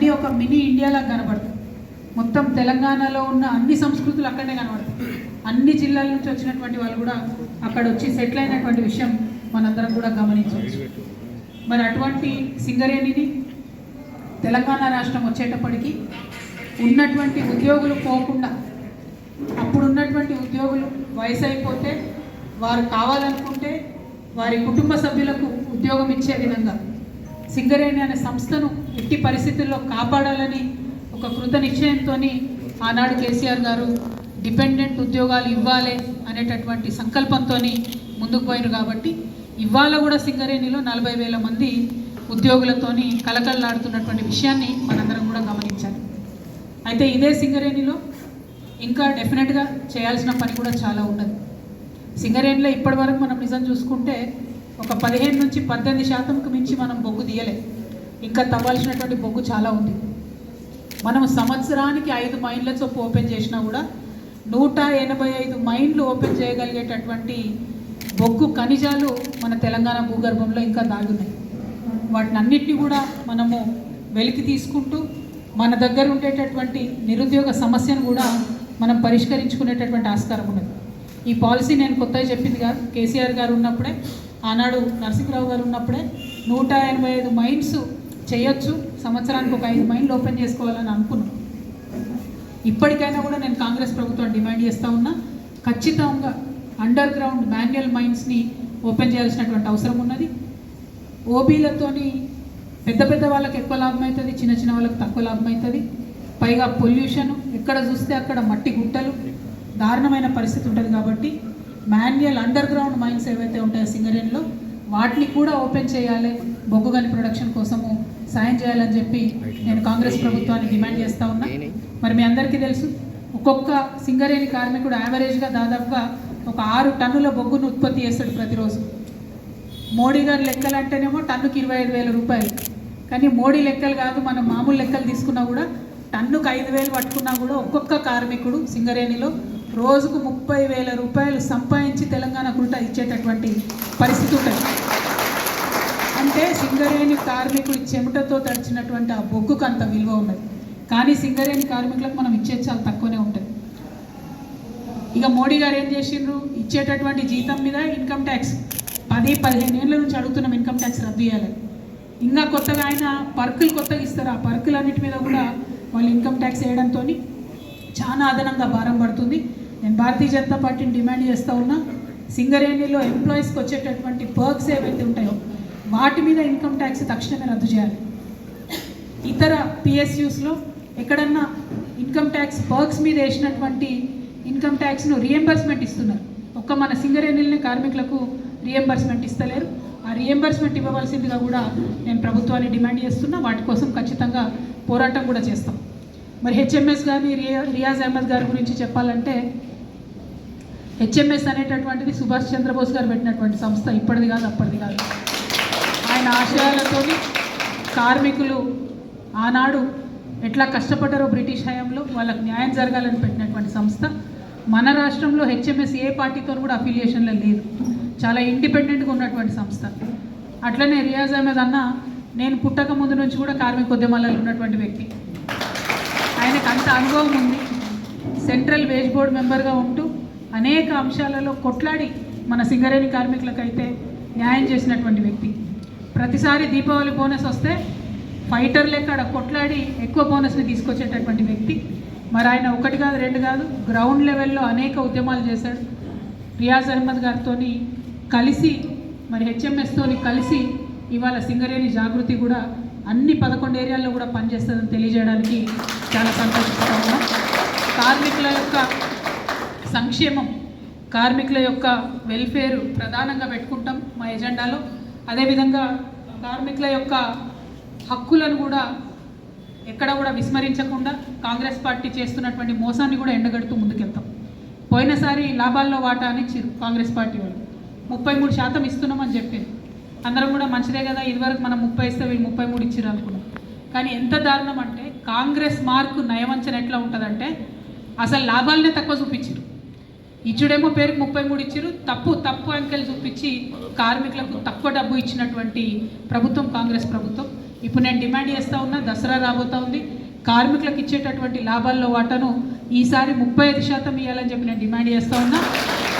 అన్నీ ఒక మినీ ఇండియాలా కనబడతాయి. మొత్తం తెలంగాణలో ఉన్న అన్ని సంస్కృతులు అక్కడనే కనబడతాయి. అన్ని జిల్లాల నుంచి వచ్చినటువంటి వాళ్ళు కూడా అక్కడ వచ్చి సెటిల్ అయినటువంటి విషయం మనందరం కూడా గమనించవచ్చు. మరి అటువంటి సింగరేణిని తెలంగాణ రాష్ట్రం వచ్చేటప్పటికి ఉన్నటువంటి ఉద్యోగులు పోకుండా అప్పుడు ఉన్నటువంటి ఉద్యోగులు వయసు అయిపోతే వారు కావాలనుకుంటే వారి కుటుంబ సభ్యులకు ఉద్యోగం ఇచ్చే విధంగా సింగరేణి అనే సంస్థను ఎట్టి పరిస్థితుల్లో కాపాడాలని ఒక కృత నిశ్చయంతో ఆనాడు కేసీఆర్ గారు డిపెండెంట్ ఉద్యోగాలు ఇవ్వాలి అనేటటువంటి సంకల్పంతో ముందుకు పోయారు కాబట్టి ఇవాళ కూడా సింగరేణిలో నలభై వేల మంది ఉద్యోగులతోని కలకలలాడుతున్నటువంటి విషయాన్ని మనందరం కూడా గమనించాలి. అయితే ఇదే సింగరేణిలో ఇంకా డెఫినెట్గా చేయాల్సిన పని కూడా చాలా ఉన్నది. సింగరేణిలో ఇప్పటి వరకు మనం నిజం చూసుకుంటే ఒక పదిహేను నుంచి పద్దెనిమిది శాతంకు మించి మనం బొగ్గు తీయలేదు ఇంకా తవ్వాల్సినటువంటి బొగ్గు చాలా ఉంది. మనం సంవత్సరానికి ఐదు మైన్ల చొప్పు ఓపెన్ చేసినా కూడా నూట ఎనభై ఐదు మైన్లు ఓపెన్ చేయగలిగేటటువంటి బొగ్గు ఖనిజాలు మన తెలంగాణ భూగర్భంలో ఇంకా దాగున్నాయి. వాటిని అన్నిటినీ కూడా మనము వెలికి తీసుకుంటూ మన దగ్గర ఉండేటటువంటి నిరుద్యోగ సమస్యను కూడా మనం పరిష్కరించుకునేటటువంటి ఆస్కారం ఉన్నది. ఈ పాలసీ నేను కొత్తగా చెప్పింది కాదు కేసీఆర్ గారు ఉన్నప్పుడే ఆనాడు నరసింహరావు గారు ఉన్నప్పుడే నూట ఎనభై ఐదు మైన్స్ చేయొచ్చు. సంవత్సరానికి ఒక ఐదు మైండ్లు ఓపెన్ చేసుకోవాలని అనుకున్నాను ఇప్పటికైనా కూడా నేను కాంగ్రెస్ ప్రభుత్వం డిమాండ్ చేస్తూ ఉన్నా ఖచ్చితంగా అండర్ గ్రౌండ్ మాన్యువల్ మైన్స్ని ఓపెన్ చేయాల్సినటువంటి అవసరం ఉన్నది. ఓబీలతోని పెద్ద పెద్ద వాళ్ళకి ఎక్కువ లాభం అవుతుంది చిన్న చిన్న వాళ్ళకి తక్కువ లాభం అవుతుంది పైగా పొల్యూషన్ ఎక్కడ చూస్తే అక్కడ మట్టి గుట్టలు దారుణమైన పరిస్థితి ఉంటుంది కాబట్టి మాన్యువల్ అండర్ గ్రౌండ్ మైన్స్ ఏవైతే ఉంటాయో సింగరేణిలో వాటిని కూడా ఓపెన్ చేయాలి. బొగ్గు గని ప్రొడక్షన్ కోసము సాయం చేయాలని చెప్పి నేను కాంగ్రెస్ ప్రభుత్వాన్ని డిమాండ్ చేస్తూ ఉన్నా. మరి మీ అందరికీ తెలుసు ఒక్కొక్క సింగరేణి కార్మికుడు యావరేజ్గా దాదాపుగా ఒక ఆరు టన్నుల బొగ్గును ఉత్పత్తి చేస్తాడు ప్రతిరోజు. మోడీ గారి లెక్కలు అంటేనేమో టన్నుకి ఇరవై ఐదు వేల రూపాయలు. కానీ మోడీ లెక్కలు కాదు మనం మామూలు లెక్కలు తీసుకున్నా కూడా టన్నుకు ఐదు వేలు పట్టుకున్నా కూడా ఒక్కొక్క కార్మికుడు సింగరేణిలో రోజుకు ముప్పై వేల రూపాయలు సంపాదించి తెలంగాణ కుల్టా ఇచ్చేటటువంటి పరిస్థితి ఉంటుంది. సింగరేణి కార్మికులు చెమటతో తడిచినటువంటి ఆ బొగ్గుకు అంత విలువ ఉన్నది. కానీ సింగరేణి కార్మికులకు మనం ఇచ్చేది చాలా తక్కువనే ఉంటుంది. ఇక మోడీ గారు ఏం చేసిండ్రు? ఇచ్చేటటువంటి జీతం మీద ఇన్కమ్ ట్యాక్స్. పది పదిహేను ఏళ్ళ నుంచి అడుగుతున్నాం ఇన్కమ్ ట్యాక్స్ రద్దు చేయాలని. ఇంకా కొత్తగా ఆయన పర్కులు కొత్తగా ఇస్తారు. ఆ పర్కులన్నిటి మీద కూడా వాళ్ళు ఇన్కమ్ ట్యాక్స్ వేయడంతో చాలా అదనంగా భారం పడుతుంది. నేను భారతీయ జనతా పార్టీని డిమాండ్ చేస్తూ ఉన్నా సింగరేణిలో ఎంప్లాయీస్కి వచ్చేటటువంటి పర్క్స్ ఏవైతే ఉంటాయో వాటి మీద ఇన్కమ్ ట్యాక్స్ తక్షణమే రద్దు చేయాలి. ఇతర పిఎస్యూస్లో ఎక్కడన్నా ఇన్కమ్ ట్యాక్స్ వర్క్స్ మీద వేసినటువంటి ఇన్కమ్ ట్యాక్స్ను రియంబర్స్మెంట్ ఇస్తున్నారు. ఒక్క మన సింగరేణిల్ని కార్మికులకు రియంబర్స్మెంట్ ఇస్తలేరు. ఆ రియంబర్స్మెంట్ ఇవ్వవలసిందిగా కూడా నేను ప్రభుత్వాన్ని డిమాండ్ చేస్తున్నా. వాటి కోసం ఖచ్చితంగా పోరాటం కూడా చేస్తాం. మరి హెచ్ఎంఎస్ కానీ రియా రియాజ్ అహ్మద్ గారి గురించి చెప్పాలంటే హెచ్ఎంఎస్ అనేటటువంటిది సుభాష్ చంద్రబోస్ గారు పెట్టినటువంటి సంస్థ. ఇప్పటిది కాదు అప్పటిది కాదు. ఆయన ఆశయాలతో కార్మికులు ఆనాడు ఎట్లా కష్టపడ్డారో బ్రిటిష్ హయాంలో వాళ్ళకి న్యాయం జరగాలని పెట్టినటువంటి సంస్థ. మన రాష్ట్రంలో హెచ్ఎంఎస్ ఏ పార్టీతో కూడా అఫిలియేషన్లో లేదు. చాలా ఇండిపెండెంట్గా ఉన్నటువంటి సంస్థ. అట్లనే రియాజ్ అహ్మద్ అన్న నేను పుట్టక ముందు నుంచి కూడా కార్మిక ఉద్యమాలలో ఉన్నటువంటి వ్యక్తి. ఆయనకు అంత అనుభవం ఉంది. సెంట్రల్ వేజ్ బోర్డ్ మెంబర్గా ఉంటూ అనేక అంశాలలో కొట్లాడి మన సింగరేణి కార్మికులకైతే న్యాయం చేసినటువంటి వ్యక్తి. ప్రతిసారి దీపావళి బోనస్ వస్తే ఫైటర్ లెక్క కొట్లాడి ఎక్కువ బోనస్ని తీసుకొచ్చేటటువంటి వ్యక్తి. మరి ఆయన ఒకటి కాదు రెండు కాదు గ్రౌండ్ లెవెల్లో అనేక ఉద్యమాలు చేశాడు. రియాజ్ అహ్మద్ గారితో కలిసి మరి హెచ్ఎంఎస్తోని కలిసి ఇవాళ సింగరేణి జాగృతి కూడా అన్ని పదకొండు ఏరియాల్లో కూడా పనిచేస్తుందని తెలియజేయడానికి చాలా సంతోషిస్తా ఉన్నాం. కార్మికుల యొక్క సంక్షేమం కార్మికుల యొక్క వెల్ఫేర్ ప్రధానంగా పెట్టుకుంటాం మా ఎజెండాలో. అదేవిధంగా కార్మికుల యొక్క హక్కులను కూడా ఎక్కడ కూడా విస్మరించకుండా కాంగ్రెస్ పార్టీ చేస్తున్నటువంటి మోసాన్ని కూడా ఎండగడుతూ ముందుకెళ్తాం. పోయినసారి లాభాల్లో వాటా అని ఇచ్చారు కాంగ్రెస్ పార్టీ వాళ్ళు. ముప్పై మూడు శాతం ఇస్తున్నామని చెప్పింది అందరం కూడా మంచిదే కదా ఇదివరకు మనం ముప్పై ఇస్తే వీళ్ళు ముప్పై మూడు ఇచ్చారు అనుకున్నాం. కానీ ఎంత దారుణం అంటే కాంగ్రెస్ మార్కు నయవంచన ఎట్లా ఉంటుందంటే అసలు లాభాలనే తక్కువ చూపించారు ఇచ్చుడేమో పేరుకి ముప్పై మూడు ఇచ్చారు. తప్పు తప్పు అంకెలు చూపించి కార్మికులకు తక్కువ డబ్బు ఇచ్చినటువంటి ప్రభుత్వం కాంగ్రెస్ ప్రభుత్వం. ఇప్పుడు నేను డిమాండ్ చేస్తూ ఉన్నా దసరా రాబోతా ఉంది. కార్మికులకు ఇచ్చేటటువంటి లాభాల్లో వాటాను ఈసారి ముప్పై ఐదు శాతం ఇవ్వాలని చెప్పి నేను డిమాండ్ చేస్తూ ఉన్నా.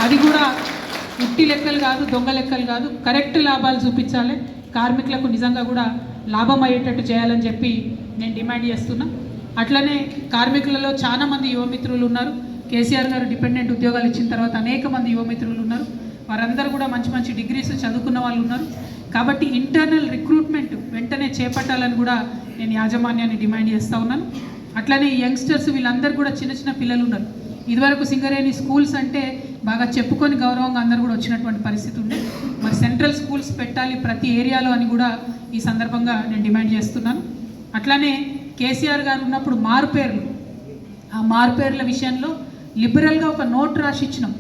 అది కూడా ఉట్టి లెక్కలు కాదు దొంగ లెక్కలు కాదు. కరెక్ట్ లాభాలు చూపించాలి. కార్మికులకు నిజంగా కూడా లాభం అయ్యేటట్టు చేయాలని చెప్పి నేను డిమాండ్ చేస్తున్నా. అట్లనే కార్మికులలో చాలా మంది యువమిత్రులు ఉన్నారు. కేసీఆర్ గారు డిపెండెంట్ ఉద్యోగాలు ఇచ్చిన తర్వాత అనేక మంది యువమిత్రులు ఉన్నారు. వారందరూ కూడా మంచి మంచి డిగ్రీస్ చదువుకున్న వాళ్ళు ఉన్నారు. కాబట్టి ఇంటర్నల్ రిక్రూట్మెంట్ వెంటనే చేపట్టాలని కూడా నేను యాజమాన్యాన్ని డిమాండ్ చేస్తూ ఉన్నాను. అట్లనే యంగ్స్టర్స్ వీళ్ళందరూ కూడా చిన్న చిన్న పిల్లలు ఉన్నారు. ఇదివరకు సింగరేణి స్కూల్స్ అంటే బాగా చెప్పుకొని గౌరవంగా అందరూ కూడా వచ్చినటువంటి పరిస్థితి ఉండే మరి సెంట్రల్ స్కూల్స్ పెట్టాలి ప్రతి ఏరియాలో అని కూడా ఈ సందర్భంగా నేను డిమాండ్ చేస్తున్నాను. అట్లానే కేసీఆర్ గారు ఉన్నప్పుడు మారుపేర్లు. ఆ మారుపేర్ల విషయంలో లిబరల్గా ఒక నోట్ రాసి ఇచ్చినాం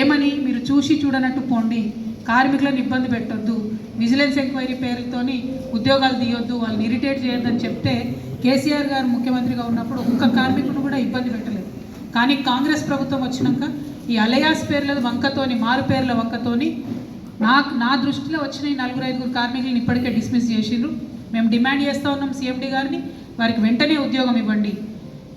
ఏమని? మీరు చూసి చూడనట్టు పోండి. కార్మికులను ఇబ్బంది పెట్టొద్దు. విజిలెన్స్ ఎంక్వైరీ పేరుతోని ఉద్యోగాలు తీయొద్దు. వాళ్ళని ఇరిటేట్ చేయొద్దని చెప్తే కేసీఆర్ గారు ముఖ్యమంత్రిగా ఉన్నప్పుడు ఒక్క కార్మికుడు కూడా ఇబ్బంది పెట్టలేదు. కానీ కాంగ్రెస్ ప్రభుత్వం వచ్చినాక ఈ అలయాస్ పేర్ల వంకతోని మారు పేర్ల వంకతోని నాకు నా దృష్టిలో వచ్చిన ఈ నలుగురు ఐదుగురు కార్మికులను ఇప్పటికే డిస్మిస్ చేసిండ్రు. మేము డిమాండ్ చేస్తూ ఉన్నాం సీఎండీ గారిని. వారికి వెంటనే ఉద్యోగం ఇవ్వండి.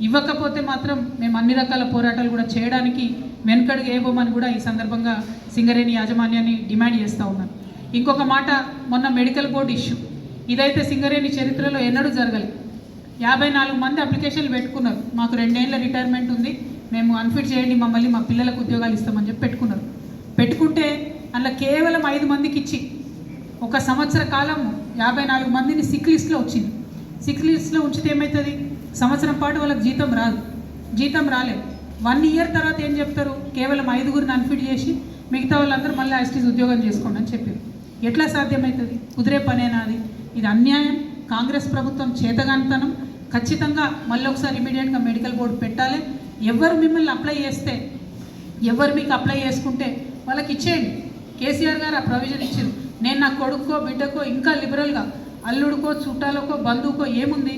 ఇవ్వకపోతే మాత్రం మేము అన్ని రకాల పోరాటాలు కూడా చేయడానికి వెనుకడుగు వేయబోమని కూడా ఈ సందర్భంగా సింగరేణి యాజమాన్యాన్ని డిమాండ్ చేస్తూ ఉన్నాను ఇంకొక మాట మొన్న మెడికల్ బోర్డు ఇష్యూ. ఇదైతే సింగరేణి చరిత్రలో ఎన్నడూ జరగలేదు. యాభై నాలుగు మంది అప్లికేషన్లు పెట్టుకున్నారు. మాకు రెండేళ్ళ రిటైర్మెంట్ ఉంది. మేము అన్ఫిట్ చేయండి మమ్మల్ని మా పిల్లలకు ఉద్యోగాలు ఇస్తామని చెప్పి పెట్టుకున్నారు. పెట్టుకుంటే అందులో కేవలం ఐదు మందికి ఇచ్చి ఒక సంవత్సర కాలం యాభై నాలుగు మందిని సిక్ లిస్ట్లో వచ్చింది. సిక్ లిస్ట్లో ఉంచితే ఏమవుతుంది? సంవత్సరం పాటు వాళ్ళకి జీతం రాదు. జీతం రాలేదు వన్ ఇయర్ తర్వాత ఏం చెప్తారు? కేవలం ఐదుగురిని అన్ఫిట్ చేసి మిగతా వాళ్ళందరూ మళ్ళీ యాస్టీస్ ఉద్యోగం చేసుకోండి అని చెప్పారు. ఎట్లా సాధ్యమవుతుంది కుదిరే పనేనా అది? ఇది అన్యాయం. కాంగ్రెస్ ప్రభుత్వం చేతగానితనం. ఖచ్చితంగా మళ్ళీ ఒకసారి ఇమీడియట్గా మెడికల్ బోర్డు పెట్టాలి. ఎవరు మిమ్మల్ని అప్లై చేస్తే ఎవరు మీకు అప్లై చేసుకుంటే వాళ్ళకి ఇచ్చేయండి. కేసీఆర్ గారు ఆ ప్రొవిజన్ ఇచ్చారు. నేను నా కొడుకో బిడ్డకో ఇంకా లిబరల్గా అల్లుడికో చుట్టాలకో బంధువుకో ఏముంది?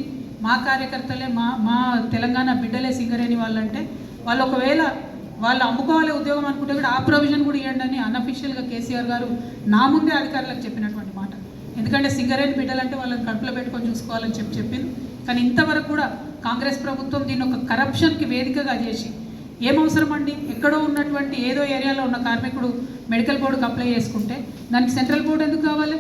మా కార్యకర్తలే మా మా తెలంగాణ బిడ్డలే సింగరేణి వాళ్ళంటే వాళ్ళు ఒకవేళ వాళ్ళు అమ్ముకోవాలి ఉద్యోగం అనుకుంటే కూడా ఆ ప్రొవిజన్ కూడా ఇవ్వండి అని అన్అఫీషియల్గా కేసీఆర్ గారు నా ముందే అధికారులకు చెప్పినటువంటి మాట. ఎందుకంటే సింగరేణి బిడ్డలంటే వాళ్ళని కడుపులో పెట్టుకొని చూసుకోవాలని చెప్పి చెప్పింది. కానీ ఇంతవరకు కూడా కాంగ్రెస్ ప్రభుత్వం దీన్ని ఒక కరప్షన్కి వేదికగా చేసి ఏమవసరం అండి ఎక్కడో ఉన్నటువంటి ఏదో ఏరియాలో ఉన్న కార్మికుడు మెడికల్ బోర్డుకి అప్లై చేసుకుంటే దానికి సెంట్రల్ బోర్డు ఎందుకు కావాలి?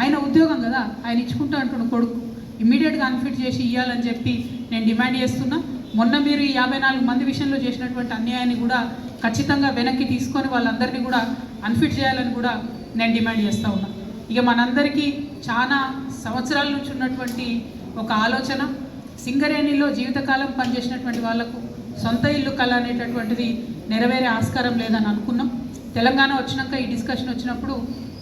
ఆయన ఉద్యోగం కదా ఆయన ఇచ్చుకుంటా అంటున్న కొడుకు. ఇమీడియట్గా అన్ఫిట్ చేసి ఇవ్వాలని చెప్పి నేను డిమాండ్ చేస్తున్నా. మొన్న మీరు ఈ యాభై నాలుగు మంది విషయంలో చేసినటువంటి అన్యాయాన్ని కూడా ఖచ్చితంగా వెనక్కి తీసుకొని వాళ్ళందరినీ కూడా అన్ఫిట్ చేయాలని కూడా నేను డిమాండ్ చేస్తూ ఉన్నా. ఇక మనందరికీ చాలా సంవత్సరాల నుంచి ఉన్నటువంటి ఒక ఆలోచన సింగరేణిలో జీవితకాలం పనిచేసినటువంటి వాళ్ళకు సొంత ఇల్లు కళ అనేటటువంటిది నెరవేరే ఆస్కారం లేదని అనుకున్నాం. తెలంగాణ వచ్చినాక ఈ డిస్కషన్ వచ్చినప్పుడు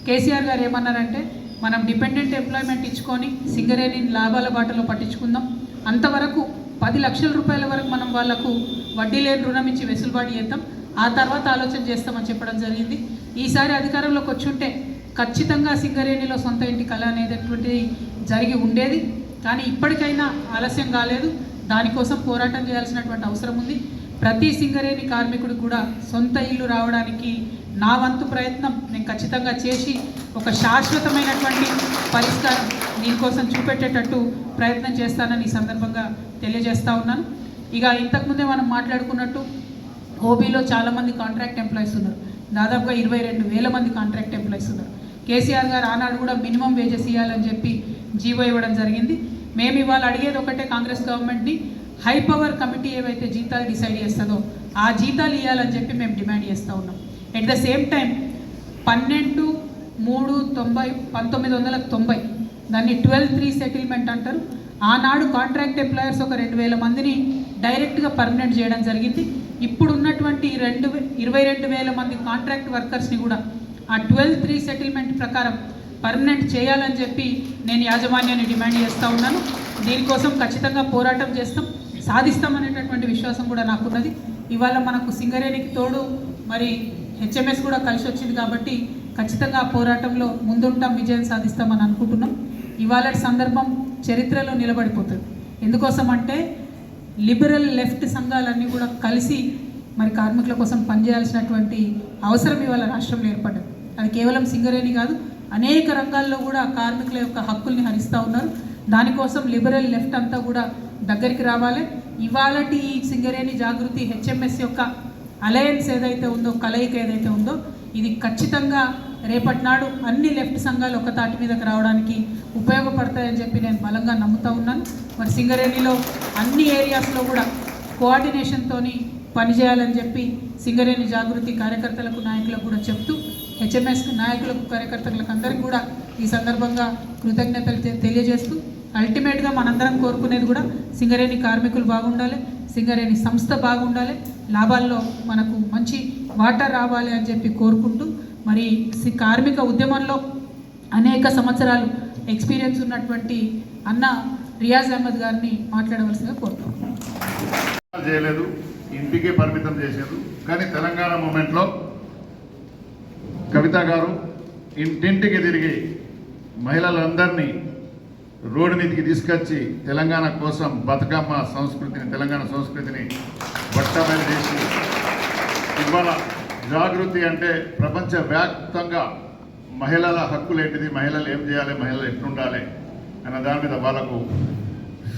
కేసీఆర్ గారు ఏమన్నారంటే మనం డిపెండెంట్ ఎంప్లాయ్మెంట్ ఇచ్చుకొని సింగరేణిని లాభాల బాటలో పట్టించుకుందాం. అంతవరకు పది లక్షల రూపాయల వరకు మనం వాళ్ళకు వడ్డీ లేని రుణం ఇచ్చి వెసులుబాటు చేద్దాం. ఆ తర్వాత ఆలోచన చేస్తామని చెప్పడం జరిగింది. ఈసారి అధికారంలోకి వచ్చుంటే ఖచ్చితంగా సింగరేణిలో సొంత ఇంటి కళ అనేటటువంటిది జరిగి ఉండేది. కానీ ఇప్పటికైనా ఆలస్యం కాలేదు. దానికోసం పోరాటం చేయాల్సినటువంటి అవసరం ఉంది. ప్రతి సింగరేణి కార్మికుడికి కూడా సొంత ఇల్లు రావడానికి నా వంతు ప్రయత్నం నేను ఖచ్చితంగా చేసి ఒక శాశ్వతమైనటువంటి పరిష్కారం దీనికోసం చూపెట్టేటట్టు ప్రయత్నం చేస్తానని ఈ సందర్భంగా తెలియజేస్తూ ఉన్నాను. ఇక ఇంతకుముందే మనం మాట్లాడుకున్నట్టు ఓబీలో చాలామంది కాంట్రాక్ట్ ఎంప్లాయీస్ ఉన్నారు. దాదాపుగా ఇరవై రెండు వేల మంది కాంట్రాక్ట్ ఎంప్లాయీస్ ఉన్నారు. కేసీఆర్ గారు ఆనాడు కూడా మినిమం వేజెస్ ఇవ్వాలని చెప్పి జీవో ఇవ్వడం జరిగింది. మేము ఇవాళ అడిగేది ఒకటే కాంగ్రెస్ గవర్నమెంట్ని హై పవర్ కమిటీ ఏవైతే జీతాలు డిసైడ్ చేస్తుందో ఆ జీతాలు ఇవ్వాలని చెప్పి మేము డిమాండ్ చేస్తూ ఉన్నాం. ఎట్ ద సేమ్ టైం పన్నెండు మూడు తొంభై పంతొమ్మిది వందల తొంభై దాన్ని ట్వెల్వ్ త్రీ సెటిల్మెంట్ అంటారు. ఆనాడు కాంట్రాక్ట్ ఎంప్లాయర్స్ ఒక రెండు వేల మందిని డైరెక్ట్గా పర్మనెంట్ చేయడం జరిగింది. ఇప్పుడు ఉన్నటువంటి రెండు ఇరవై రెండు వేల మంది కాంట్రాక్ట్ వర్కర్స్ని కూడా ఆ ట్వెల్వ్ త్రీ సెటిల్మెంట్ ప్రకారం పర్మనెంట్ చేయాలని చెప్పి నేను యాజమాన్యాన్ని డిమాండ్ చేస్తూ ఉన్నాను. దీనికోసం ఖచ్చితంగా పోరాటం చేస్తాం. సాధిస్తామనేటటువంటి విశ్వాసం కూడా నాకున్నది. ఇవాళ మనకు సింగరేణికి తోడు మరి హెచ్ఎంఎస్ కూడా కలిసి వచ్చింది కాబట్టి ఖచ్చితంగా ఆ పోరాటంలో ముందుంటాం విజయం సాధిస్తామని అనుకుంటున్నాం. ఇవాళ సందర్భం చరిత్రలో నిలబడిపోతుంది. ఎందుకోసం అంటే లిబరల్ లెఫ్ట్ సంఘాలన్నీ కూడా కలిసి మరి కార్మికుల కోసం పనిచేయాల్సినటువంటి అవసరం ఇవాళ రాష్ట్రంలో ఏర్పడ్డది. అది కేవలం సింగరేణి కాదు అనేక రంగాల్లో కూడా కార్మికుల యొక్క హక్కుల్ని హరిస్తూ ఉన్నారు. దానికోసం లిబరల్ లెఫ్ట్ అంతా కూడా దగ్గరికి రావాలి. ఇవాళటి సింగరేణి జాగృతి హెచ్ఎంఎస్ యొక్క అలయన్స్ ఏదైతే ఉందో కలయిక ఏదైతే ఉందో ఇది ఖచ్చితంగా రేపటి నాడు అన్ని లెఫ్ట్ సంఘాలు ఒక తాటి మీదకి రావడానికి ఉపయోగపడతాయని చెప్పి నేను బలంగా నమ్ముతా ఉన్నాను. మరి సింగరేణిలో అన్ని ఏరియాస్లో కూడా కోఆర్డినేషన్తోని పనిచేయాలని చెప్పి సింగరేణి జాగృతి కార్యకర్తలకు నాయకులకు కూడా చెప్తూ హెచ్ఎంఎస్ నాయకులకు కార్యకర్తలకు అందరికీ కూడా ఈ సందర్భంగా కృతజ్ఞతలు తెలియజేస్తూ అల్టిమేట్గా మనందరం కోరుకునేది కూడా సింగరేణి కార్మికులు బాగుండాలి సింగరేణి సంస్థ బాగుండాలి లాభాల్లో మనకు మంచి వాటర్ రావాలి అని చెప్పి కోరుకుంటూ మరి సి- కార్మిక ఉద్యమంలో అనేక సంవత్సరాలు ఎక్స్పీరియన్స్ ఉన్నటువంటి అన్న రియాజ్ అహ్మద్ గారిని మాట్లాడవలసిందిగా కోరుతున్నాం. చేయలేదు ఇంటికే పరిమితం చేశారు. కానీ తెలంగాణ మూమెంట్లో కవిత గారు ఇంటింటికి తిరిగి మహిళలందరినీ రోడ్డు మీదకి తీసుకొచ్చి తెలంగాణ కోసం బతుకమ్మ సంస్కృతిని తెలంగాణ సంస్కృతిని బట్టబయలు చేసి ఇవాళ జాగృతి అంటే ప్రపంచవ్యాప్తంగా మహిళల హక్కులు ఏంటిది? మహిళలు ఏం చేయాలి? మహిళలు ఎట్లుండాలి? అన్న దాని మీద వాళ్ళకు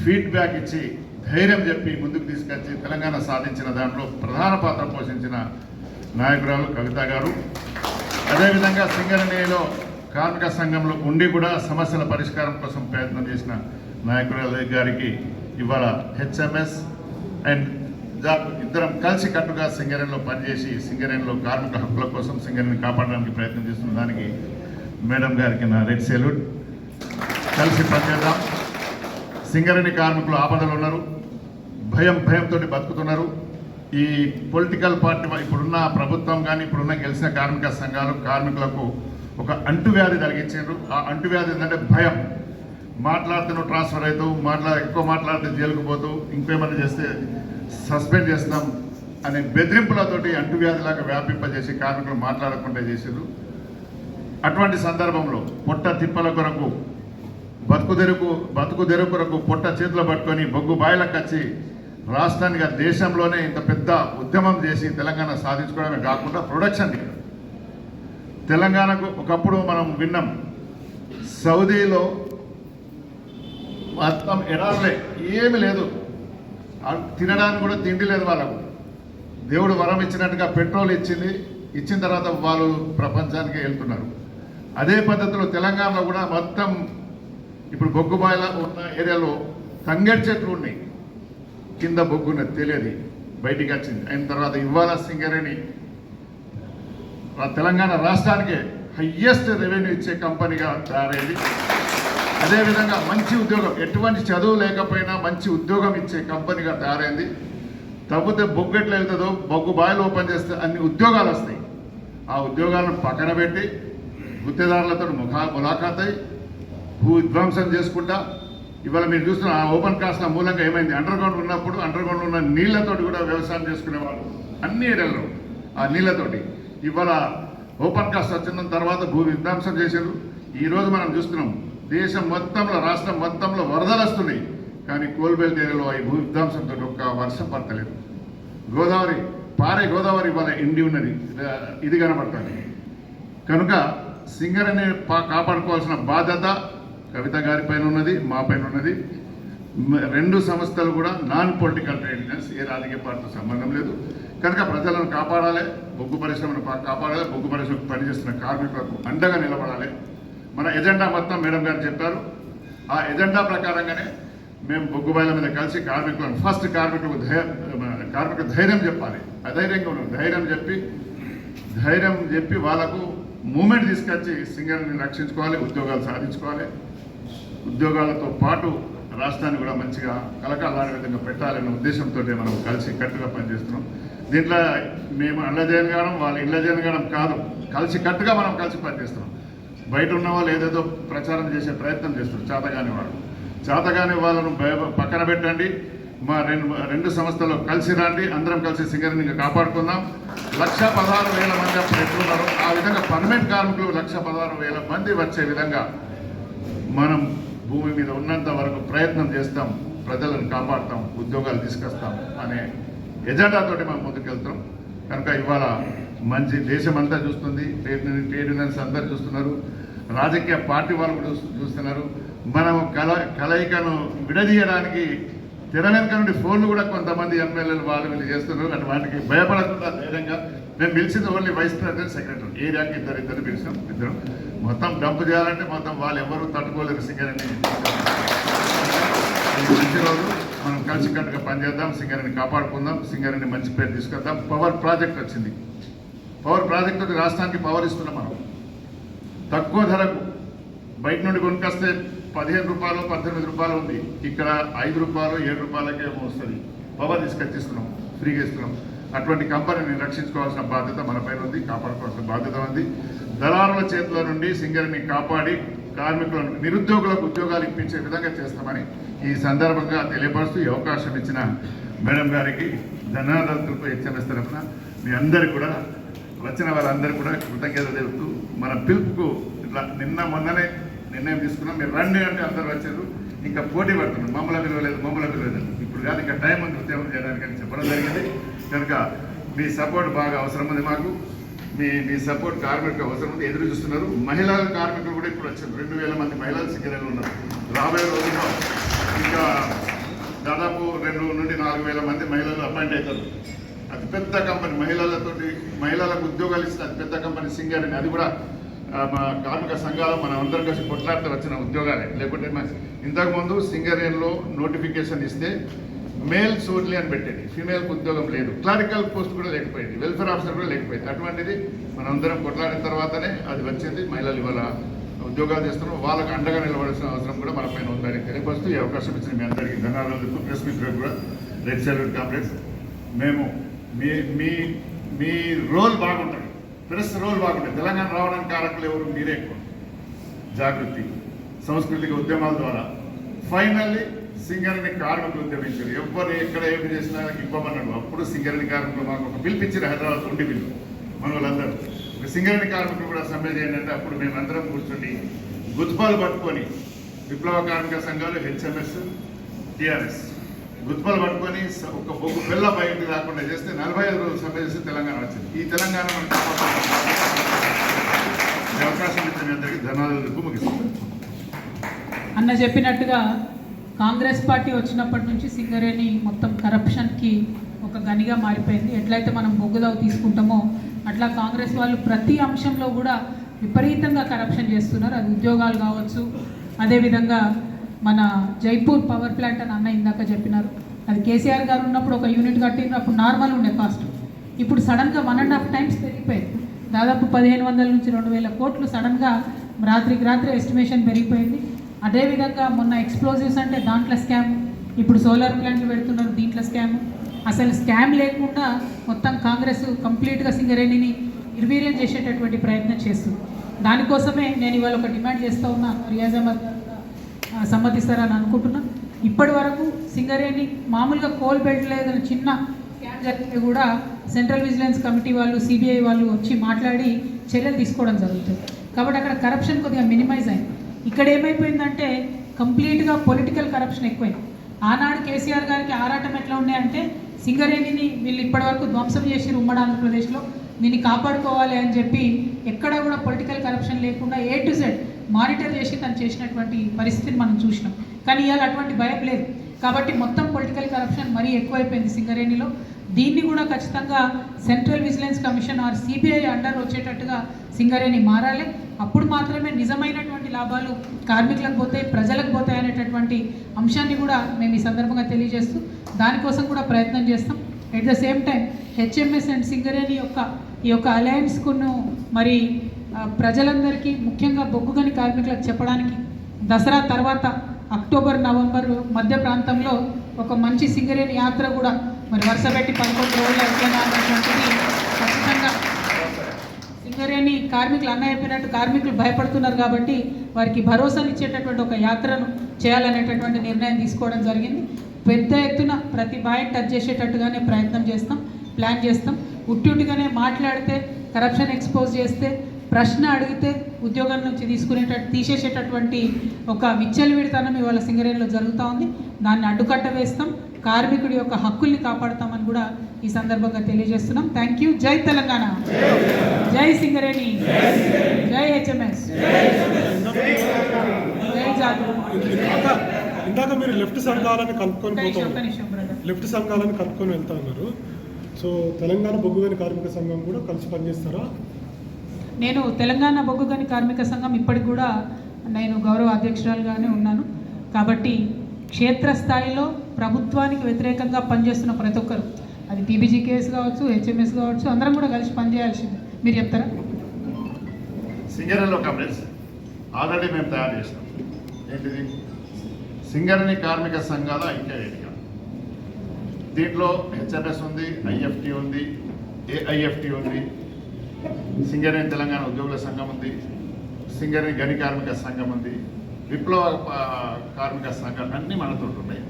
ఫీడ్బ్యాక్ ఇచ్చి ధైర్యం చెప్పి ముందుకు తీసుకొచ్చి తెలంగాణ సాధించిన దాంట్లో ప్రధాన పాత్ర పోషించిన నాయకురాలు కవిత గారు. అదేవిధంగా సింగరణిలో కార్మిక సంఘంలో ఉండి కూడా సమస్యల పరిష్కారం కోసం ప్రయత్నం చేసిన నాయకురాలు గారికి ఇవాళ హెచ్ఎంఎస్ అండ్ ఇద్దరం కలిసి కట్టుగా సింగరేణిలో పనిచేసి సింగరేణిలో కార్మిక హక్కుల కోసం సింగరేణిని కాపాడడానికి ప్రయత్నం చేస్తున్న దానికి మేడం గారికి నా రెడ్ సెల్యూట్. కలిసి పనిచేద్దాం. సింగరేణి కార్మికులు ఆపదలు ఉన్నారు. భయం భయంతో బతుకుతున్నారు. ఈ పొలిటికల్ పార్టీ ఇప్పుడున్న ప్రభుత్వం కానీ ఇప్పుడున్న గెలిచిన కార్మిక సంఘాలు కార్మికులకు ఒక అంటువ్యాధి కలిగించారు ఆ అంటువ్యాధి ఏంటంటే భయం. మాట్లాడుతూ ట్రాన్స్ఫర్ అవుతావు మాట్లా ఎక్కువ మాట్లాడితే జైలుకు పోతావు ఇంకేమైనా చేస్తే సస్పెండ్ చేస్తాం అనే బెదిరింపులతోటి అంటువ్యాధిలాగా వ్యాపింపజేసి కార్మికులు మాట్లాడకుండా చేసారు అటువంటి సందర్భంలో పొట్ట తిప్పల కొరకు బతుకు తెరుకు బతుకు తెరుకు కొరకు పొట్ట చేతిలో పట్టుకొని బొగ్గు బాయిలకు వచ్చి రాష్ట్రానికి దేశంలోనే ఇంత పెద్ద ఉద్యమం చేసి తెలంగాణ సాధించుకోవడమే కాకుండా ప్రొడక్షన్ తెలంగాణకు ఒకప్పుడు మనం విన్నాం సౌదీలో మొత్తం ఎడార్లే ఏమీ లేదు. తినడానికి కూడా తిండి లేదు వాళ్ళకు. దేవుడు వరం ఇచ్చినట్టుగా పెట్రోల్ ఇచ్చింది ఇచ్చిన తర్వాత వాళ్ళు ప్రపంచానికి వెళ్తున్నారు. అదే పద్ధతిలో తెలంగాణలో కూడా మొత్తం ఇప్పుడు బొగ్గుబాయిల ఉన్న ఏరియాలో తంగడి చెట్లు ఉన్నాయి. కింద బొగ్గున్నది తెలియదు బయటికి వచ్చింది. అయిన తర్వాత ఇవాళ సింగరేణి తెలంగాణ రాష్ట్రానికి హయ్యెస్ట్ రెవెన్యూ ఇచ్చే కంపెనీగా తయారైంది. అదేవిధంగా మంచి ఉద్యోగం ఎటువంటి చదువు లేకపోయినా మంచి ఉద్యోగం ఇచ్చే కంపెనీగా తయారైంది. తప్పితే బొగ్గు ఎట్లా వెళ్తుందో బొగ్గు బాయిలు ఓపెన్ చేస్తే అన్ని ఉద్యోగాలు వస్తాయి. ఆ ఉద్యోగాలను పక్కన పెట్టి గుత్తేదారులతో ముఖా ములాఖాత్ అయి భూ విధ్వంసం చేసుకుంటా ఇవాళ మీరు చూస్తున్న ఆ ఓపెన్ కాస్ట్ల మూలంగా ఏమైంది? అండర్ గ్రౌండ్ ఉన్నప్పుడు అండర్ గ్రౌండ్ ఉన్న నీళ్ళతోటి కూడా వ్యవసాయం చేసుకునేవాళ్ళు. అన్ని ఏరియాల్లో ఆ నీళ్ళతోటి. ఇవాళ ఓపెన్ కాస్ట్ వచ్చిన తర్వాత భూ విధ్వంసం చేశారు. ఈరోజు మనం చూస్తున్నాం దేశం మొత్తంలో రాష్ట్రం మొత్తంలో వరదలు వస్తున్నాయి. కానీ కోల్బెల్ట్ ఏరియాలో ఈ భూ విధ్వంసంతో ఒక్క వర్షం పడతలేదు. గోదావరి పారే గోదావరి ఇవాళ ఎండి ఉన్నది. ఇది కనబడుతుంది. కనుక సింగర్ని పా- కాపాడుకోవాల్సిన బాధ్యత కవిత గారి పైన ఉన్నది మా పైన ఉన్నది. రెండు సంస్థలు కూడా నాన్ పొలిటికల్ ట్రేడ్నెస్ ఏ రాజకీయ పార్టీతో సంబంధం లేదు. కనుక ప్రజలను కాపాడాలి బొగ్గు పరిశ్రమను కాపాడాలి బొగ్గు పరిశ్రమకు పనిచేస్తున్న కార్మికులకు అండగా నిలబడాలి. మన ఎజెండా మొత్తం మేడం గారు చెప్పారు. ఆ ఎజెండా ప్రకారంగానే మేము బొగ్గు బయల మీద కలిసి కార్మికులను ఫస్ట్ కార్మికులకు ధైర్యం కార్మికులకు ధైర్యం చెప్పాలి. అధైర్యంగా ఉన్నాం ధైర్యం చెప్పి ధైర్యం చెప్పి వాళ్ళకు మూమెంట్ తీసుకొచ్చి సింగర్ని రక్షించుకోవాలి ఉద్యోగాలు సాధించుకోవాలి. ఉద్యోగాలతో పాటు రాష్ట్రాన్ని కూడా మంచిగా కలకాలాడే విధంగా పెట్టాలనే ఉద్దేశంతో మనం కలిసి కట్టుగా పనిచేస్తున్నాం. దీంట్లో మేము అల్లజయన్ గానం వాళ్ళు ఇళ్ళ గానం కాదు. కలిసి కట్టుగా మనం కలిసి పనిచేస్తున్నాం. బయట ఉన్న వాళ్ళు ఏదేదో ప్రచారం చేసే ప్రయత్నం చేస్తున్నారు చేతగాని వాళ్ళు. చేతగాని వాళ్ళను పక్కన పెట్టండి. మా రెండు రెండు సంస్థలు కలిసి రండి. అందరం కలిసి సింగర్ని కాపాడుకుందాం. లక్ష పదహారు వేల మంది అప్పుడు ఎట్లున్నారు ఆ విధంగా పర్మనెంట్ కార్మికులు లక్ష పదహారు వేల మంది వచ్చే విధంగా మనం భూమి మీద ఉన్నంత వరకు ప్రయత్నం చేస్తాం. ప్రజలను కాపాడుతాం ఉద్యోగాలు తీసుకొస్తాం అనే ఎజెండాతోటి మనం ముందుకెళ్తాం కనుక ఇవాళ మంచి దేశం అంతా చూస్తుంది. ట్రేడ్ ట్రేడ్ యూనియన్స్ అందరు చూస్తున్నారు. రాజకీయ పార్టీ వాళ్ళు కూడా చూస్తున్నారు. మనం కల కలయికను విడదీయడానికి తెర నుండి ఫోన్లు కూడా కొంతమంది ఎమ్మెల్యేలు వాళ్ళు వీళ్ళు చేస్తున్నారు. అని వాటికి భయపడకుండా ధైర్యంగా. మేము పిలిచింది ఓన్లీ వైస్ ప్రెసిడెంట్ సెక్రటరీ. ఏరియాకి ఇద్దరు ఇద్దరు పిలిచాం. ఇద్దరు. మొత్తం డంప్ చేయాలంటే మొత్తం వాళ్ళు ఎవరు తట్టుకోలేరు. సింగరేణి మంచి రోజు. మనం కలిసికట్టుగా పనిచేద్దాం సింగరేణి కాపాడుకుందాం సింగరేణి మంచి పేరు తీసుకొద్దాం. పవర్ ప్రాజెక్ట్ వచ్చింది. పవర్ ప్రాజెక్ట్ రాష్ట్రానికి పవర్ ఇస్తున్నాం మనం. తక్కువ ధరకు బయట నుండి కొనుకొస్తే పదిహేను రూపాయలు పద్దెనిమిది రూపాయలు ఉంది. ఇక్కడ ఐదు రూపాయలు ఏడు రూపాయలకే వస్తుంది. పవర్ తీసుకొచ్చిస్తున్నాం ఫ్రీగా ఇస్తున్నాం. అటువంటి కంపెనీని రక్షించుకోవాల్సిన బాధ్యత మన పైన ఉంది కాపాడుకోవాల్సిన బాధ్యత ఉంది. దళారుల చేతుల నుండి సింగర్ని కాపాడి కార్మికులను నిరుద్యోగులకు ఉద్యోగాలు ఇప్పించే విధంగా చేస్తామని ఈ సందర్భంగా తెలియపరుస్తూ ఈ అవకాశం ఇచ్చిన మేడం గారికి ధన్యవాదాలు తెలుపు హెచ్ఎంఎస్ తరఫున మీ అందరు కూడా వచ్చిన వాళ్ళందరూ కూడా కృతజ్ఞత తెలుపుతూ మన పిలుపుకు ఇట్లా నిన్న మొన్ననే నిర్ణయం తీసుకున్నాం. మీరు రండి అంటే అందరు వచ్చారు. ఇంకా పోటీ పడుతున్నారు మమ్మల్ని పిలవలేదు మమ్మల్ని పిలవలేదు. ఇప్పుడు కాదు ఇంకా టైం ఉంది ఉద్యోగం చేయడానికి అని చెప్పడం జరిగింది. కనుక మీ సపోర్ట్ బాగా అవసరం ఉంది మాకు. మీ మీ సపోర్ట్ కార్మికులకు అవసరం ఉంది. ఎదురు చూస్తున్నారు. మహిళా కార్మికులు కూడా ఇప్పుడు వచ్చారు. రెండు వేల మంది మహిళలు సిగ్గరేలు ఉన్నారు. రాబోయే రోజుల్లో ఇంకా దాదాపు రెండు నుండి నాలుగు వేల మంది మహిళలు అపాయింట్ అవుతారు. అతిపెద్ద కంపెనీ. మహిళలతోటి మహిళలకు ఉద్యోగాలు ఇచ్చిన అతిపెద్ద కంపెనీ. సింగర్ అని అది కూడా మా కార్మిక సంఘాలు మనం అందరం కలిసి కొట్లాడితే వచ్చిన ఉద్యోగాలే. లేకుంటే ఇంతకుముందు సింగరేన్లో నోటిఫికేషన్ ఇస్తే మేల్ సోర్లీ అని పెట్టేది. ఫీమేల్కి ఉద్యోగం లేదు. క్లారికల్ పోస్ట్ కూడా లేకపోయింది. వెల్ఫేర్ ఆఫీసర్ కూడా లేకపోయింది. అటువంటిది మనం అందరం కొట్లాడిన తర్వాతనే అది వచ్చింది. మహిళలు ఇవాళ ఉద్యోగాలు చేస్తున్నాం వాళ్ళకి అండగా నిలబడాల్సిన అవసరం కూడా మన పైన ఉందని తెలియపరుస్తూ ఈ అవకాశం ఇచ్చిన మీ అందరికీ ధన్యవాదాలు ప్రెస్ మిత్రులకు కూడా రెడ్ సెల్యూట్ కాంప్లెక్స్. మేము మీ మీ మీ రోల్ బాగుంటుంది. ప్రెస్ రోల్ బాగుంటుంది. తెలంగాణ రావడానికి కారకులు ఎవరు? మీరే ఎక్కువ. జాగృతి. సాంస్కృతిక ఉద్యమాల ద్వారా. ఫైనల్లీ సింగర్ని కార్మికులు ఉద్యమించారు. ఎవరు ఎక్కడ ఏమి చేసినా ఇవ్వమన్నాడు. అప్పుడు సింగరణి కార్మికులు మాకు ఒక పిలిపించారు హైదరాబాద్ ఉండి పిల్లు మన వాళ్ళందరూ ఒక సింగర్ని కార్మికులు కూడా సమ్మె చేయండి అప్పుడు మేమందరం కూర్చొని గుత్పాలు పట్టుకొని విప్లవ కార్మిక సంఘాలు హెచ్ఎంఎస్ టిఆర్ఎస్. గుత్పలు పట్టుకొని ఒక బొగ్గు పిల్ల బయటికి రాకుండా చేస్తే నలభై ఐదు రోజులు సమ్మె చేస్తే తెలంగాణ వచ్చింది. ఈ తెలంగాణ మనం అవకాశం ఇచ్చిన అందరికీ ధన్యవాదాలు. అన్న చెప్పినట్టుగా కాంగ్రెస్ పార్టీ వచ్చినప్పటి నుంచి సింగరేణి మొత్తం కరప్షన్కి ఒక గనిగా మారిపోయింది. ఎట్లయితే మనం బొగ్గుదావు తీసుకుంటామో అట్లా కాంగ్రెస్ వాళ్ళు ప్రతి అంశంలో కూడా విపరీతంగా కరప్షన్ చేస్తున్నారు. అది ఉద్యోగాలు కావచ్చు అదేవిధంగా మన జైపూర్ పవర్ ప్లాంట్ అని అన్న ఇందాక చెప్పినారు. అది కేసీఆర్ గారు ఉన్నప్పుడు ఒక యూనిట్ కట్టిన అప్పుడు నార్మల్ ఉండే కాస్ట్. ఇప్పుడు సడన్గా వన్ అండ్ హాఫ్ టైమ్స్ పెరిగిపోయింది. దాదాపు పదిహేను వందల నుంచి రెండు వేల కోట్లు సడన్గా రాత్రికి రాత్రి ఎస్టిమేషన్ పెరిగిపోయింది. అదేవిధంగా మొన్న ఎక్స్ప్లోజివ్స్ అంటే దాంట్లో స్కామ్ ఇప్పుడు సోలార్ ప్లాంట్లు పెడుతున్నారు దీంట్లో స్కామ్ అసలు స్కామ్ లేకుండా మొత్తం కాంగ్రెస్ కంప్లీట్గా సింగరేణిని నిర్వీర్యం చేసేటటువంటి ప్రయత్నం చేస్తుంది. దానికోసమే నేను ఇవాళ ఒక డిమాండ్ చేస్తూ ఉన్నా. రియాజ్ అహ్మద్ సమ్మతిస్తారని అనుకుంటున్నా. ఇప్పటి వరకు సింగరేణి మామూలుగా కోల్ బెల్ట్ లేదని చిన్న స్కామ్ జరిగితే కూడా సెంట్రల్ విజిలెన్స్ కమిటీ వాళ్ళు సిబిఐ వాళ్ళు వచ్చి మాట్లాడి చర్యలు తీసుకోవడం జరుగుతుంది. కాబట్టి అక్కడ కరప్షన్ కొద్దిగా మినిమైజ్ అయింది. ఇక్కడ ఏమైపోయిందంటే కంప్లీట్గా పొలిటికల్ కరప్షన్ ఎక్కువైంది. ఆనాడు కేసీఆర్ గారికి ఆరాటం ఎట్లా ఉన్నాయంటే సింగరేణిని వీళ్ళు ఇప్పటివరకు ధ్వంసం చేసి ఉమ్మడి ఆంధ్రప్రదేశ్లో దీన్ని కాపాడుకోవాలి అని చెప్పి ఎక్కడ కూడా పొలిటికల్ కరప్షన్ లేకుండా ఏ టు జెడ్ మానిటర్ చేసి తను చేసినటువంటి పరిస్థితిని మనం చూసినాం. కానీ ఇవాళ అటువంటి భయం లేదు. కాబట్టి మొత్తం పొలిటికల్ కరప్షన్ మరీ ఎక్కువైపోయింది సింగరేణిలో. దీన్ని కూడా ఖచ్చితంగా central vigilance commission or CBI under వచ్చేటట్టుగా సింగరేణి మారాలి. అప్పుడు మాత్రమే నిజమైనటువంటి లాభాలు కార్మికులకు పోతాయి ప్రజలకు పోతాయి అనేటటువంటి అంశాన్ని కూడా మేము ఈ సందర్భంగా తెలియజేస్తూ దానికోసం కూడా ప్రయత్నం చేస్తాం. At the same time HMS and Singareni యొక్క ఈ యొక్క అలయన్స్కును మరి ప్రజలందరికీ ముఖ్యంగా బొగ్గుగని కార్మికులకు చెప్పడానికి దసరా తర్వాత అక్టోబర్ నవంబర్ మధ్య ప్రాంతంలో ఒక మంచి సింగరేణి యాత్ర కూడా మరి వరుస పెట్టి పదకొండు రోజులు అయిపోయినా అనేటువంటిది ఖచ్చితంగా సింగరేణి కార్మికులు అన్న చెప్పినట్టు కార్మికులు భయపడుతున్నారు కాబట్టి వారికి భరోసానిచ్చేటటువంటి ఒక యాత్రను చేయాలనేటటువంటి నిర్ణయం తీసుకోవడం జరిగింది. పెద్ద ఎత్తున ప్రతి బాయి టచ్ చేసేటట్టుగానే ప్రయత్నం చేస్తాం ప్లాన్ చేస్తాం. ఉట్టిగానే మాట్లాడితే కరప్షన్ ఎక్స్పోజ్ చేస్తే ప్రశ్న అడిగితే ఉద్యోగం నుంచి తీసుకునేటట్టు తీసేసేటటువంటి ఒక విచ్చలవిడితనం ఇవాళ సింగరేణిలో జరుగుతూ ఉంది. దాన్ని అడ్డుకట్ట వేస్తాం. కార్మికుడి యొక్క హక్కుల్ని కాపాడుతామని కూడా ఈ సందర్భంగా తెలియజేస్తున్నాం. థ్యాంక్ యూ జై తెలంగాణ. జై సింగరేణి. జై హెచ్ఎంఎస్. జై ఇందాక మీరు లెఫ్ట్ సంఘాలను కలుపుకొని లెఫ్ట్ సంఘాలను కలుపుకొని వెళ్తా ఉన్నారు సో తెలంగాణ బొగ్గుగని కార్మిక సంఘం కూడా కలిసి పనిచేస్తారా? నేను తెలంగాణ బొగ్గుగని కార్మిక సంఘం ఇప్పటికి కూడా నేను గౌరవ అధ్యక్షురాలుగానే ఉన్నాను. కాబట్టి క్షేత్రస్థాయిలో ప్రభుత్వానికి వ్యతిరేకంగా పనిచేస్తున్న ప్రతి ఒక్కరు. అది టీబీజీ కేసు కావచ్చు హెచ్ఎంఎస్ కావచ్చు అందరం కూడా కలిసి పనిచేయాల్సింది. మీరు చెప్తారా? సింగరేణిలో కంప్లైంట్స్ ఆల్రెడీ మేము తయారు చేసినాం. ఏంటిది? సింగరణి కార్మిక సంఘాల ఐక్య వేదిక. దీంట్లో హెచ్ఎంఎస్ ఉంది ఐఎఫ్టి ఉంది ఏఐఎఫ్టి ఉంది సింగరేణి తెలంగాణ ఉద్యోగుల సంఘం ఉంది సింగరేణి గని కార్మిక సంఘం ఉంది విప్లవ కార్మిక సంఘాలు అన్నీ మనతో ఉన్నాయి.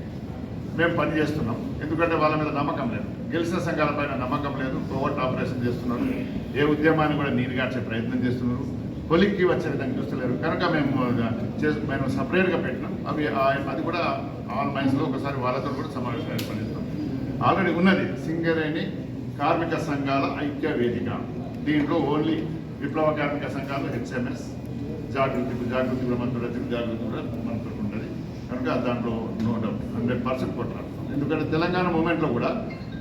మేము పని చేస్తున్నాం. ఎందుకంటే వాళ్ళ మీద నమ్మకం లేదు. గెలిచిన సంఘాలపైన నమ్మకం లేదు. కోవర్ట్ ఆపరేషన్ చేస్తున్నారు. ఏ ఉద్యమాన్ని కూడా నీరుగార్చే ప్రయత్నం చేస్తున్నారు. కొలిక్కి వచ్చే విధంగా చూస్తలేరు. కనుక మేము మేము సపరేట్గా పెట్టినాం. అవి అది కూడా ఆల్ మైన్స్లో ఒకసారి వాళ్ళతో కూడా సమావేశం ఏర్పడిస్తాం ఆల్రెడీ ఉన్నది సింగరేణి కార్మిక సంఘాల ఐక్య వేదిక. దీంట్లో ఓన్లీ విప్లవ కార్మిక సంఘాలు హెచ్ఎంఎస్ జాగృతి జాగృతి కూడా మనతో రచన జాగృతి కూడా మనతో ఉంటుంది. కనుక దాంట్లో నో డౌట్ హండ్రెడ్ పర్సెంట్ కొట్టాలి ఎందుకంటే తెలంగాణ మూమెంట్లో కూడా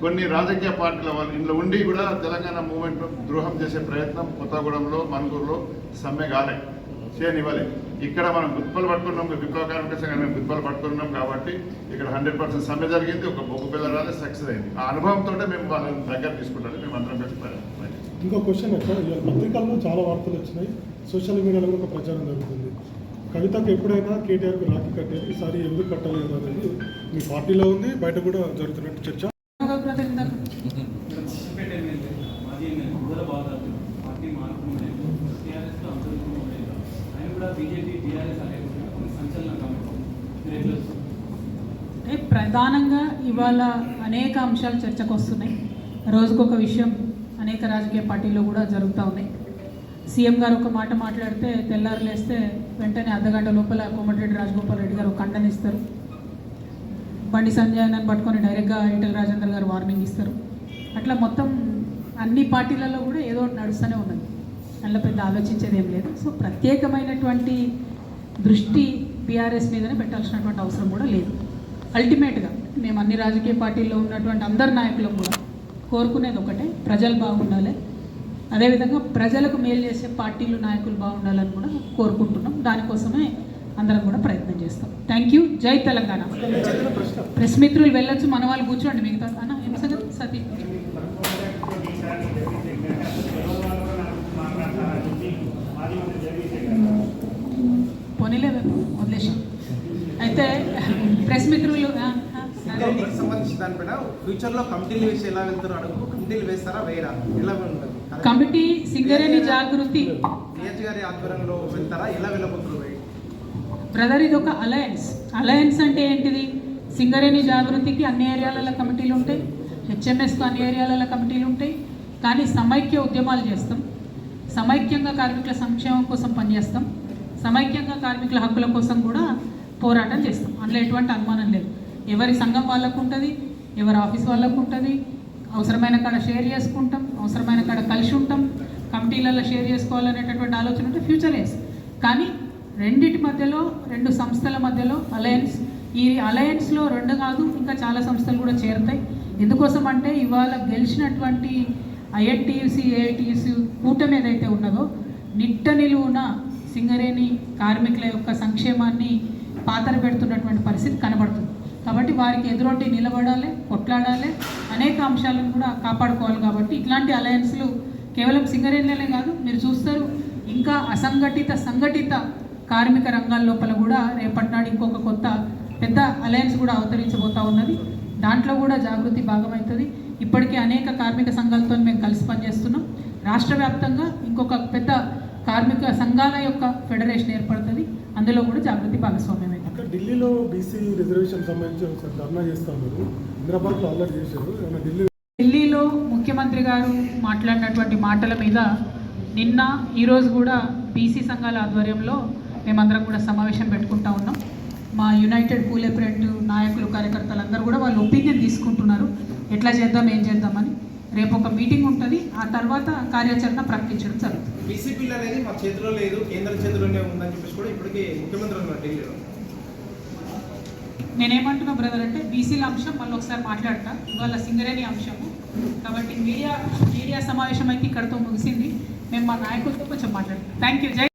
కొన్ని రాజకీయ పార్టీల వాళ్ళు ఇంట్లో ఉండి కూడా తెలంగాణ మూమెంట్ ద్రోహం చేసే ప్రయత్నం కొత్తగూడెంలో మనుగూరులో సమ్మె కాలే చేయనివ్వలే. ఇక్కడ మనం గుప్పలు పట్టుకున్నాం విప్లవ కార్మిక సంఘం పట్టుకున్నాం కాబట్టి ఇక్కడ హండ్రెడ్ పర్సెంట్ సమ్మె జరిగింది ఒక బొగ్గు పిల్ల రాలే సక్సెస్ అయింది. ఆ అనుభవంతో మేము వాళ్ళని దగ్గర తీసుకుంటాం మేము అందరం కలిసి ఇంకో క్వశ్చన్ ఎక్కడ ఇవాళ పత్రికల్లో చాలా వార్తలు వచ్చినాయి. సోషల్ మీడియాలో కూడా ఒక ప్రచారం జరుగుతుంది. కవితకు ఎప్పుడైనా కేటీఆర్కు రాఖీ కట్టారు ఈసారి ఎందుకు కట్టలేదు అనేది మీ పార్టీలో ఉంది బయట కూడా జరుగుతున్నట్టు చర్చ. ప్రధానంగా ఇవాళ అనేక అంశాలు చర్చకు వస్తున్నాయి రోజుకొక విషయం. అనేక రాజకీయ పార్టీల్లో కూడా జరుగుతూ ఉన్నాయి. సీఎం గారు ఒక మాట మాట్లాడితే తెల్లారు లేస్తే వెంటనే అర్ధగంట లోపల కోమటిరెడ్డి రాజగోపాల్ రెడ్డి గారు ఖండనిస్తారు. బండి సంజయ్ అని పట్టుకొని డైరెక్ట్గా ఈటల రాజేందర్ గారు వార్నింగ్ ఇస్తారు. అట్లా మొత్తం అన్ని పార్టీలలో కూడా ఏదో ఒకటి నడుస్తూనే ఉన్నది. అందులో పెద్ద ఆలోచించేది ఏం లేదు. సో ప్రత్యేకమైనటువంటి దృష్టి బీఆర్ఎస్ మీదనే పెట్టాల్సినటువంటి అవసరం కూడా లేదు. అల్టిమేట్గా మేము అన్ని రాజకీయ పార్టీల్లో ఉన్నటువంటి అందరు నాయకులకు కూడా కోరుకునేది ఒకటే ప్రజలు బాగుండాలి. అదేవిధంగా ప్రజలకు మేలు చేసే పార్టీలు నాయకులు బాగుండాలని కూడా కోరుకుంటున్నాం. దానికోసమే అందరం కూడా ప్రయత్నం చేస్తాం. థ్యాంక్ యూ జై తెలంగాణ. ప్రెస్ మిత్రులు వెళ్ళొచ్చు మన వాళ్ళు కూర్చోండి మిగతా. అన్న ఏం సంగతి సతీ పోనీలే వదిలేసాం అయితే ప్రెస్ మిత్రులు ఆ, ఆ, అంటే దీనికి సంబంధించి దానిపైన ఫ్యూచర్లో కమిటీలు వేసి ఎలా వెళ్తారో అడుగు. కమిటీలు వేస్తారా? వేయరా? ఎలా ఉంటుంది కమిటీ సింగరేణి జాగృతి. డిహెచ్ గారి ఆధ్వర్యంలో వెళ్తారా? ఎలా వెళ్ళబోతున్నారు? బ్రదర్ ఇది ఒక అలయన్స్ అలయన్స్ అంటే ఏంటిది? సింగరేణి జాగృతికి అన్ని ఏరియాలలో కమిటీలు ఉంటాయి. హెచ్ఎంఎస్కు అన్ని ఏరియాలలో కమిటీలు ఉంటాయి. కానీ సమైక్య ఉద్యమాలు చేస్తాం. సమైక్యంగా కార్మికుల సంక్షేమం కోసం పనిచేస్తాం. సమైక్యంగా కార్మికుల హక్కుల కోసం కూడా పోరాటం చేస్తాం. అందులో ఎటువంటి అనుమానం లేదు. ఎవరి సంఘం వాళ్ళకు ఉంటుంది? ఎవరి ఆఫీస్ వాళ్ళకు ఉంటుంది. అవసరమైన కాడ షేర్ చేసుకుంటాం అవసరమైన కాడ కలిసి ఉంటాం. కమిటీలలో షేర్ చేసుకోవాలనేటటువంటి ఆలోచన ఉంటే ఫ్యూచర్ ఎస్ కానీ రెండిటి మధ్యలో రెండు సంస్థల మధ్యలో అలయన్స్ ఈ అలయన్స్లో రెండు కాదు ఇంకా చాలా సంస్థలు కూడా చేరుతాయి. ఎందుకోసం అంటే ఇవాళ గెలిచినటువంటి ఐఎన్టీయూసీ ఏఐటీయూసీ కూటమి ఏదైతే ఉన్నదో నిట్ట నిలువున సింగరేణి కార్మికుల యొక్క సంక్షేమాన్ని పాతర పెడుతున్నటువంటి పరిస్థితి కనబడుతుంది. కాబట్టి వారికి ఎదురొట్టి నిలబడాలి కొట్లాడాలి. అనేక అంశాలను కూడా కాపాడుకోవాలి కాబట్టి ఇట్లాంటి అలయన్స్లు కేవలం సింగరేణిలోనే కాదు మీరు చూస్తారు ఇంకా అసంఘటిత సంఘటిత కార్మిక రంగాల లోపల కూడా రేపటి నాడు ఇంకొక కొత్త పెద్ద అలయన్స్ కూడా అవతరించబోతూ ఉన్నది. దాంట్లో కూడా జాగృతి భాగమవుతుంది ఇప్పటికే అనేక కార్మిక సంఘాలతో మేము కలిసి పనిచేస్తున్నాం. రాష్ట్ర వ్యాప్తంగా ఇంకొక పెద్ద కార్మిక సంఘాల యొక్క ఫెడరేషన్ ఏర్పడుతుంది. అందులో కూడా జాగృతి భాగస్వామ్యం అవుతుంది ఢిల్లీలో బీసీ రిజర్వేషన్ సంబంధించి ఒకసారి ధర్నా చేస్తా ఉన్నారు హైదరాబాద్లో అల్లరి చేశారు. ఢిల్లీ ఢిల్లీలో ముఖ్యమంత్రి గారు మాట్లాడినటువంటి మాటల మీద నిన్న ఈరోజు కూడా బీసీ సంఘాల ఆధ్వర్యంలో మేమందరం కూడా సమావేశం పెట్టుకుంటా ఉన్నాం. మా యునైటెడ్ పూలేప్రెంట్ నాయకులు కార్యకర్తలు అందరూ కూడా వాళ్ళు ఒపీనియన్ తీసుకుంటున్నారు. ఎట్లా చేద్దాం ఏం చేద్దామని రేపు ఒక మీటింగ్ ఉంటుంది. ఆ తర్వాత కార్యాచరణ ప్రకటించడం జరుగుతుంది. బీసీపీలు అనేది మా చేతిలో లేదు కేంద్ర చేతిలోనే ఉందని చెప్పేసి కూడా ఇప్పటికీ ముఖ్యమంత్రి ఉన్నారు ఢిల్లీలో. నేనేమంటున్నా బ్రదర్ అంటే బీసీల అంశం మళ్ళీ ఒకసారి మాట్లాడతా. ఇవాళ సింగరేణి అంశము. కాబట్టి మీడియా మీడియా సమావేశం అయితే ఇక్కడతో ముగిసింది. మేము మా నాయకులతో కొంచెం మాట్లాడతాం. థ్యాంక్ యూ జై